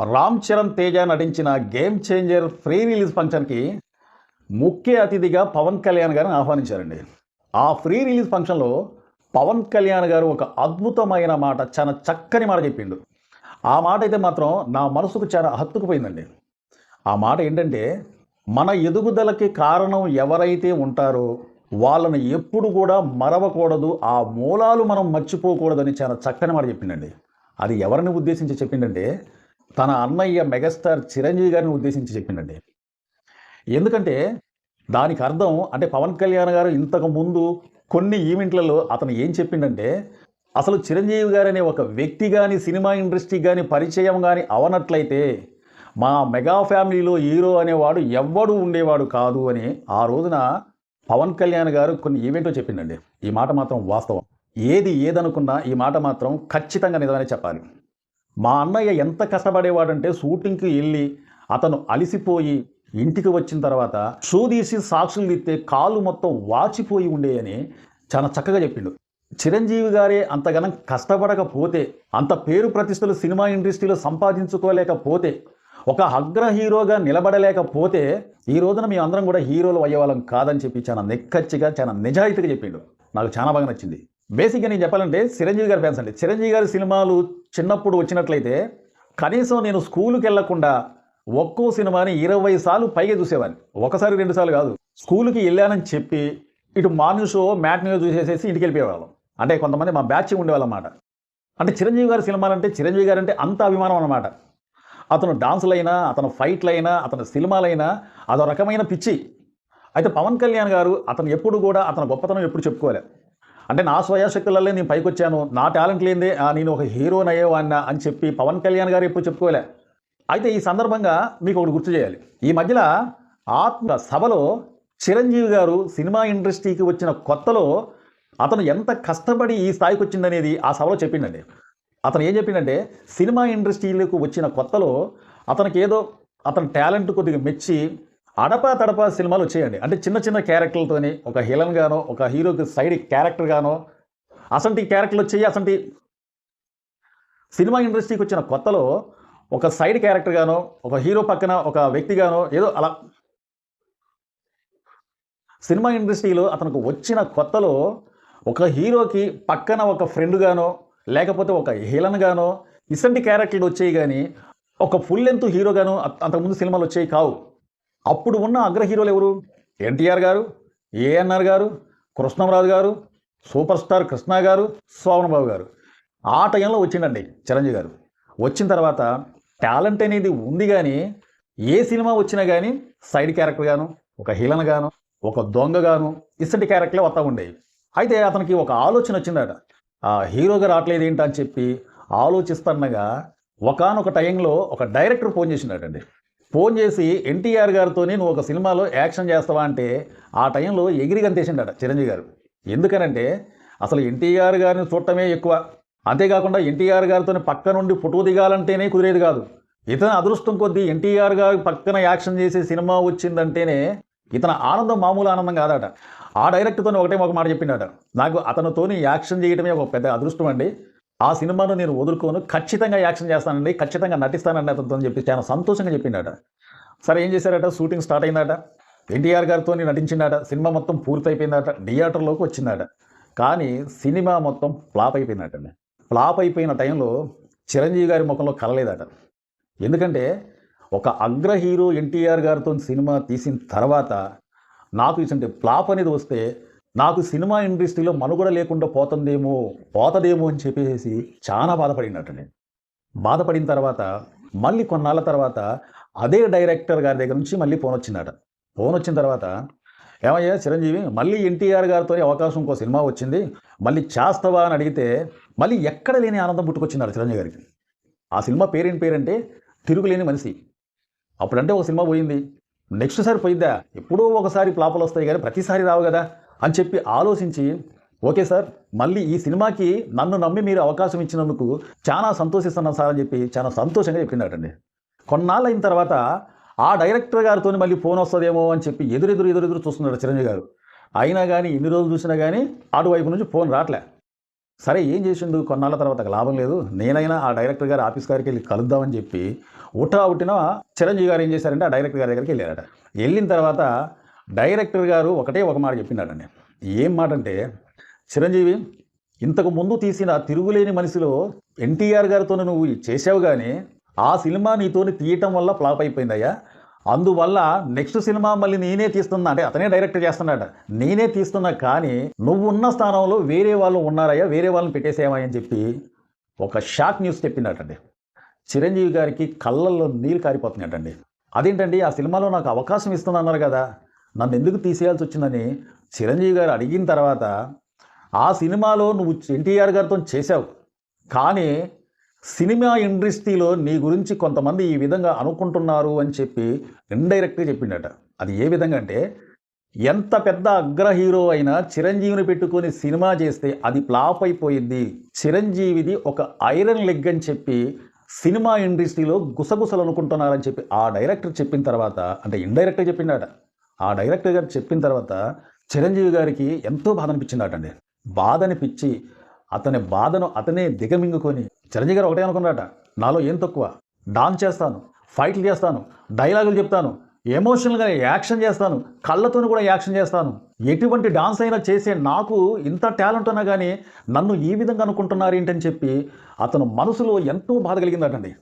రామ్ చరణ్ తేజ నటించిన game changer free release ఫంక్షన్కి ముఖ్య అతిథిగా పవన్ కళ్యాణ్ గారిని ఆహ్వానించారండి. ఆ ఫ్రీ రిలీజ్ ఫంక్షన్లో పవన్ కళ్యాణ్ గారు ఒక అద్భుతమైన మాట చాలా చక్కని మాట చెప్పిండు. ఆ మాట అయితే మాత్రం నా మనసుకు చాలా హత్తుకుపోయిందండి. ఆ మాట ఏంటంటే మన ఎదుగుదలకి కారణం ఎవరైతే ఉంటారో వాళ్ళని ఎప్పుడు కూడా మరవకూడదు ఆ మూలాలు మనం మర్చిపోకూడదని చాలా చక్కని మాట చెప్పిండండి. అది ఎవరిని ఉద్దేశించి చెప్పిండంటే తన అన్నయ్య మెగాస్టార్ చిరంజీవి గారిని ఉద్దేశించి చెప్పిండండి ఎందుకంటే దానికి అర్థం అంటే పవన్ కళ్యాణ్ గారు ఇంతకు ముందు కొన్ని ఈవెంట్లలో అతను ఏం చెప్పిండంటే అసలు చిరంజీవి గారు అనే ఒక వ్యక్తి కానీ సినిమా ఇండస్ట్రీ కానీ పరిచయం కానీ అవనట్లయితే మా మెగా ఫ్యామిలీలో హీరో అనేవాడు ఎవ్వడు ఉండేవాడు కాదు అని ఆ రోజున పవన్ కళ్యాణ్ గారు కొన్ని ఈవెంట్లో చెప్పిండండి. ఈ మాట మాత్రం వాస్తవం. ఏది ఏదనుకున్నా ఈ మాట మాత్రం ఖచ్చితంగా నిజమనే చెప్పాలి. మా అన్నయ్య ఎంత కష్టపడేవాడంటే షూటింగ్కి వెళ్ళి అతను అలిసిపోయి ఇంటికి వచ్చిన తర్వాత షూ తీసి సాక్షులు తీస్తే కాళ్ళు మొత్తం వాచిపోయి ఉండేయని చాలా చక్కగా చెప్పిండు. చిరంజీవి గారే అంతగానం కష్టపడకపోతే అంత పేరు ప్రతిష్టలు సినిమా ఇండస్ట్రీలో సంపాదించుకోలేకపోతే ఒక అగ్ర హీరోగా నిలబడలేకపోతే ఈ రోజున మీ అందరం కూడా హీరోలు అయ్యేవాళ్ళం కాదని చెప్పి చాలా నిక్కచ్చిగా చాలా నిజాయితీగా చెప్పిండు. నాకు చాలా బాగా నచ్చింది. బేసిక్గా నేను చెప్పాలంటే చిరంజీవి గారి ఫ్యాన్స్ అండి. చిరంజీవి గారి సినిమాలు చిన్నప్పుడు వచ్చినట్లయితే కనీసం నేను స్కూల్కి వెళ్ళకుండా ఒక్కో సినిమాని ఇరవై సార్లు పైగా చూసేవాడిని. ఒకసారి రెండు సార్లు కాదు. స్కూల్కి వెళ్ళానని చెప్పి ఇటు మార్నింగ్ షో మ్యాట్ చూసేసేసి ఇంటికి వెళ్ళిపోయేవాళ్ళం. అంటే కొంతమంది మా బ్యాచ్ ఉండేవాళ్ళమాట అంటే చిరంజీవి గారి సినిమాలు అంటే చిరంజీవి గారు అంటే అంత అభిమానం అనమాట అతను డాన్సులైనా అతను ఫైట్లైనా అతని సినిమాలైనా అదో రకమైన పిచ్చి. అయితే పవన్ కళ్యాణ్ గారు అతను ఎప్పుడు కూడా అతని గొప్పతనం ఎప్పుడు చెప్పుకోలేదు అంటే నా స్వయాశక్తులలో నేను పైకి వచ్చాను నా టాలెంట్ లేదే నేను ఒక హీరోని అయ్యేవాడిన అని చెప్పి పవన్ కళ్యాణ్ గారు ఎప్పుడు చెప్పుకోలే. అయితే ఈ సందర్భంగా మీకు ఒకటి గుర్తు చేయాలి. ఈ మధ్యలో ఆత్మ సభలో చిరంజీవి గారు సినిమా ఇండస్ట్రీకి వచ్చిన కొత్తలో అతను ఎంత కష్టపడి ఈ స్థాయికి వచ్చిందనేది ఆ సభలో చెప్పిండండి. అతను ఏం చెప్పిండంటే సినిమా ఇండస్ట్రీలోకి వచ్చిన కొత్తలో అతనికి ఏదో అతని టాలెంట్ కొద్దిగా మెచ్చి అడపా తడపా సినిమాలు వచ్చేయండి. అంటే చిన్న చిన్న క్యారెక్టర్లతోని ఒక హిలన్ గానో ఒక హీరోకి సైడ్ క్యారెక్టర్ గానో అసంటి క్యారెక్టర్లు వచ్చేయి అసంటి సినిమా ఇండస్ట్రీకి వచ్చిన కొత్తలో ఒక సైడ్ క్యారెక్టర్ గానో ఒక హీరో పక్కన ఒక వ్యక్తి గానో ఏదో అలా సినిమా ఇండస్ట్రీలో అతనికి వచ్చిన కొత్తలో ఒక హీరోకి పక్కన ఒక ఫ్రెండ్ గానో లేకపోతే ఒక హీలన్ గానో ఇసంటి క్యారెక్టర్లు వచ్చాయి కానీ ఒక ఫుల్ లెంత్ హీరోగాను అంతకుముందు సినిమాలు వచ్చాయి కావు. అప్పుడు ఉన్న అగ్ర హీరోలు ఎవరు? ఎన్టీఆర్ గారు ఏఎన్ఆర్ గారు కృష్ణంరాజు గారు సూపర్ స్టార్ కృష్ణ గారు శోభనబాబు గారు. ఆ టైంలో వచ్చిండండి చిరంజీవి గారు. వచ్చిన తర్వాత టాలెంట్ అనేది ఉంది కానీ ఏ సినిమా వచ్చినా కానీ సైడ్ క్యారెక్టర్ గాను ఒక హీలన్ గాను ఒక దొంగ గాను ఇసంటి క్యారెక్టర్లే వస్తూ ఉండేవి. అయితే అతనికి ఒక ఆలోచన వచ్చిందట. ఆ హీరోగా రావట్లేదు ఏంటి అని చెప్పి ఆలోచిస్తుండగా ఒకనొక టైంలో ఒక డైరెక్టర్ ఫోన్ చేసినాడండి ఫోన్ చేసి ఎన్టీఆర్ గారితో నువ్వు ఒక సినిమాలో యాక్షన్ చేస్తావా అంటే ఆ టైంలో ఎగిరి గంతేసిండట చిరంజీవి గారు. ఎందుకనంటే అసలు ఎన్టీఆర్ గారిని చూడటమే ఎక్కువ. అంతేకాకుండా ఎన్టీఆర్ గారితో పక్క నుండి ఫోటో దిగాలంటేనే కుదిరేది కాదు. ఇతని అదృష్టం కొద్దీ ఎన్టీఆర్ గారు పక్కన యాక్షన్ చేసే సినిమా వచ్చిందంటేనే ఇతను ఆనందం మామూలు ఆనందం కాదట. ఆ డైరెక్టర్తో ఒకటే ఒక మాట చెప్పిండట. నాకు అతనితోని యాక్షన్ చేయడమే ఒక పెద్ద అదృష్టం అండి. ఆ సినిమాను నేను వదులుకోను. ఖచ్చితంగా యాక్షన్ చేస్తానండి. ఖచ్చితంగా నటిస్తానండి అతనితో చెప్పి చాలా సంతోషంగా చెప్పిండట. సరే ఏం చేశారట? షూటింగ్ స్టార్ట్ అయిందట. ఎన్టీఆర్ గారితో నటించిందట. సినిమా మొత్తం పూర్తయిపోయిందట. థియేటర్లోకి వచ్చిందట. కానీ సినిమా మొత్తం ఫ్లాప్ అయిపోయిందటండి. ఫ్లాప్ అయిపోయిన టైంలో చిరంజీవి గారి ముఖంలో కలలేదట. ఎందుకంటే ఒక అగ్ర హీరో ఎన్టీఆర్ గారితో సినిమా తీసిన తర్వాత నాకు ఇటువంటి ఫ్లాప్ అనేది వస్తే నాకు సినిమా ఇండస్ట్రీలో మనుగడ లేకుండా పోతుందేమో పోతదేమో అని చెప్పేసి చాలా బాధపడినట్టండి బాధపడిన తర్వాత మళ్ళీ కొన్నాళ్ళ తర్వాత అదే డైరెక్టర్ గారి దగ్గర నుంచి మళ్ళీ ఫోన్ వచ్చిందట. ఫోన్ వచ్చిన తర్వాత ఏమయ్యా చిరంజీవి మళ్ళీ ఎన్టీఆర్ గారితో అవకాశం ఇంకో సినిమా వచ్చింది మళ్ళీ చేస్తావా అని అడిగితే మళ్ళీ ఎక్కడ లేని ఆనందం పుట్టుకొచ్చినారు చిరంజీవి గారికి. ఆ సినిమా పేరేంటి పేరంటే తిరుగులేని మనిషి. అప్పుడంటే ఒక సినిమా పోయింది. నెక్స్ట్ సారి పోయిద్దా? ఎప్పుడో ఒకసారి ఫ్లాపులు వస్తాయి కానీ ప్రతిసారి రావు కదా. అని చెప్పి ఆలోచించి ఓకే సార్ మళ్ళీ ఈ సినిమాకి నన్ను నమ్మి మీరు అవకాశం ఇచ్చినందుకు చాలా సంతోషిస్తున్నాను సార్ అని చెప్పి చాలా సంతోషంగా చెప్పినాడండి కొన్నాళ్ళు అయిన తర్వాత ఆ డైరెక్టర్ గారితో మళ్ళీ ఫోన్ వస్తుందేమో అని చెప్పి ఎదురెదురు ఎదురెదురు చూస్తున్నాడు చిరంజీవి గారు. అయినా కానీ ఎన్ని రోజులు చూసినా కానీ అటువైపు నుంచి ఫోన్ రావట్లే సరే ఏం చేసిండు? కొన్నాళ్ళ తర్వాత లాభం లేదు. నేనైనా ఆ డైరెక్టర్ గారు ఆఫీస్ గారికి వెళ్ళి కలుద్దామని చెప్పి ఉటా ఉట్టిన చిరంజీవి గారు ఏం చేశారంటే ఆ డైరెక్టర్ గారి దగ్గరికి వెళ్ళారట. వెళ్ళిన తర్వాత డైరెక్టర్ గారు ఒకటే ఒక మాట చెప్పినాడండి ఏం మాట అంటే చిరంజీవి ఇంతకు ముందు తీసిన తిరుగులేని మనిషిలో ఎన్టీఆర్ గారితో నువ్వు చేసావు కానీ ఆ సినిమా నీతోని తీయటం వల్ల ఫ్లాప్ అయిపోయిందయ్యా. అందువల్ల నెక్స్ట్ సినిమా మళ్ళీ నేనే తీస్తున్నా. అంటే అతనే డైరెక్ట్ చేస్తున్నాడు నేనే తీస్తున్నా కానీ నువ్వు ఉన్న స్థానంలో వేరే వాళ్ళు ఉన్నారయ్యా వేరే వాళ్ళని పెట్టేసేవా అని చెప్పి ఒక షాక్ న్యూస్ చెప్పిందటండి. చిరంజీవి గారికి కళ్ళల్లో నీళ్ళు కారిపోతున్నాడండి అదేంటండి ఆ సినిమాలో నాకు అవకాశం ఇస్తుందన్నారు కదా. నన్ను ఎందుకు తీసేయాల్సి వచ్చిందని చిరంజీవి గారు అడిగిన తర్వాత ఆ సినిమాలో నువ్వు ఎన్టీఆర్ గారితో చేశావు. కానీ సినిమా ఇండస్ట్రీలో నీ గురించి కొంతమంది ఈ విధంగా అనుకుంటున్నారు అని చెప్పి ఇండైరెక్ట్గా చెప్పిండట. అది ఏ విధంగా అంటే ఎంత పెద్ద అగ్ర హీరో అయినా చిరంజీవిని పెట్టుకొని సినిమా చేస్తే అది ఫ్లాప్ అయిపోయింది చిరంజీవిది ఒక ఐరన్ లెగ్ అని చెప్పి సినిమా ఇండస్ట్రీలో గుసగుసలు అనుకుంటున్నారని చెప్పి ఆ డైరెక్టర్ చెప్పిన తర్వాత అంటే ఇండైరెక్ట్గా చెప్పిండట ఆ డైరెక్టర్ గారు చెప్పిన తర్వాత చిరంజీవి గారికి ఎంతో బాధ అనిపించిందటండి బాధ అనిపించి అతని బాధను అతనే దిగమింగుకొని చిరంజీవి గారు ఒకటే అనుకున్నారట నాలో ఏం తక్కువ? డాన్స్ చేస్తాను ఫైట్లు చేస్తాను డైలాగులు చెప్తాను ఎమోషనల్గా యాక్షన్ చేస్తాను కళ్ళతో కూడా యాక్షన్ చేస్తాను. ఎటువంటి డాన్స్ అయినా చేసే నాకు ఇంత టాలెంట్ ఉన్నా కానీ నన్ను ఈ విధంగా అనుకుంటున్నారు ఏంటని చెప్పి అతను మనసులో ఎంతో బాధ కలిగిందటండి.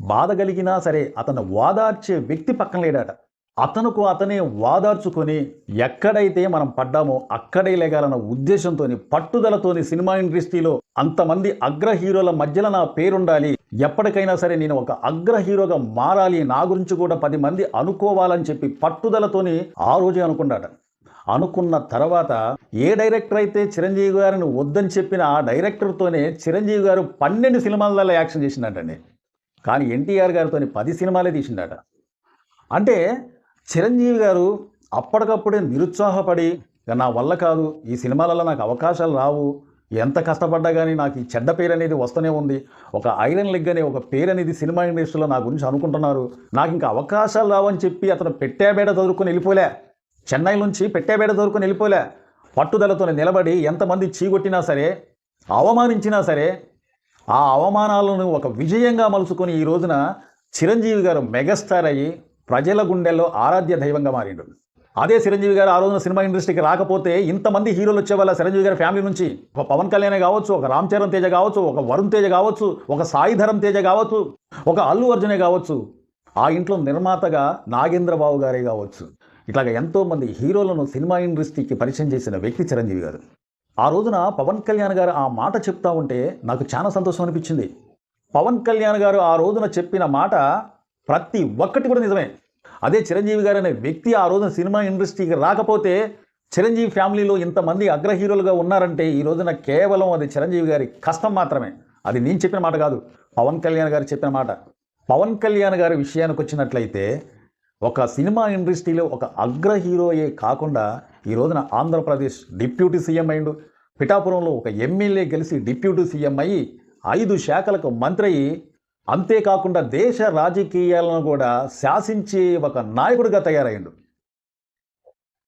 బాధ కలిగినా సరే అతను వాదార్చే వ్యక్తి పక్కన లేడాట. అతనుకు అతనే వాదార్చుకొని ఎక్కడైతే మనం పడ్డామో అక్కడే లేగాలన్న ఉద్దేశంతో పట్టుదలతోని సినిమా ఇండస్ట్రీలో అంతమంది అగ్ర హీరోల మధ్యలో నా పేరుండాలి. ఎప్పటికైనా సరే నేను ఒక అగ్ర హీరోగా మారాలి. నా గురించి కూడా పది మంది అనుకోవాలని చెప్పి పట్టుదలతోని ఆ రోజే అనుకున్నాట. అనుకున్న తర్వాత ఏ డైరెక్టర్ అయితే చిరంజీవి గారిని వద్దని చెప్పిన ఆ డైరెక్టర్తోనే చిరంజీవి గారు పన్నెండు సినిమాలలో యాక్షన్ చేసిండటండి కానీ ఎన్టీఆర్ గారితో పది సినిమాలే తీసిండట అంటే చిరంజీవి గారు అప్పటికప్పుడే నిరుత్సాహపడి నా వల్ల కాదు ఈ సినిమాలలో నాకు అవకాశాలు రావు ఎంత కష్టపడ్డా కానీ నాకు ఈ చెడ్డ పేరు అనేది వస్తూనే ఉంది ఒక ఐరన్ లెగ్ అనే ఒక పేరు అనేది సినిమా ఇండస్ట్రీలో నా గురించి అనుకుంటున్నారు నాకు ఇంకా అవకాశాలు రావని చెప్పి అతను పెట్టేబేడ చదువుకొని వెళ్ళిపోలే చెన్నై నుంచి పెట్టేబేడ చదువుకొని వెళ్ళిపోలే పట్టుదలతో నిలబడి ఎంతమంది చీగొట్టినా సరే అవమానించినా సరే ఆ అవమానాలను ఒక విజయంగా మలుచుకొని ఈ రోజున చిరంజీవి గారు మెగాస్టార్ అయ్యి ప్రజల గుండెల్లో ఆరాధ్య దైవంగా మారిండు. అదే చిరంజీవి గారు ఆ రోజున సినిమా ఇండస్ట్రీకి రాకపోతే ఇంతమంది హీరోలు వచ్చేవాళ్ళ చిరంజీవి గారి ఫ్యామిలీ నుంచి ఒక పవన్ కళ్యాణ్ కావచ్చు ఒక రామ్ చరణ్ తేజ కావచ్చు ఒక వరుణ్ తేజ కావచ్చు ఒక సాయిధరం తేజ కావచ్చు ఒక అల్లు అర్జునే కావచ్చు ఆ ఇంట్లో నిర్మాతగా నాగేంద్రబాబు గారే కావచ్చు. ఇట్లాగ ఎంతోమంది హీరోలను సినిమా ఇండస్ట్రీకి పరిచయం చేసిన వ్యక్తి చిరంజీవి గారు. ఆ రోజున పవన్ కళ్యాణ్ గారు ఆ మాట చెప్తా ఉంటే నాకు చాలా సంతోషం అనిపించింది. పవన్ కళ్యాణ్ గారు ఆ రోజున చెప్పిన మాట ప్రతి ఒక్కటి కూడా నిజమే. అదే చిరంజీవి గారు అనే వ్యక్తి ఆ రోజున సినిమా ఇండస్ట్రీకి రాకపోతే చిరంజీవి ఫ్యామిలీలో ఇంతమంది అగ్ర హీరోలుగా ఉన్నారంటే ఈ రోజున కేవలం అది చిరంజీవి గారి కష్టం మాత్రమే. అది నేను చెప్పిన మాట కాదు. పవన్ కళ్యాణ్ గారు చెప్పిన మాట. పవన్ కళ్యాణ్ గారి విషయానికి వచ్చినట్లయితే ఒక సినిమా ఇండస్ట్రీలో ఒక అగ్ర హీరోయే కాకుండా ఈ రోజున ఆంధ్రప్రదేశ్ డిప్యూటీ సీఎం అయిండు పిఠాపురంలో ఒక ఎమ్మెల్యే గెలిచి డిప్యూటీ సీఎం అయ్యి ఐదు శాఖలకు మంత్రి అయ్యి అంతేకాకుండా దేశ రాజకీయాలను కూడా శాసించే ఒక నాయకుడిగా తయారైండు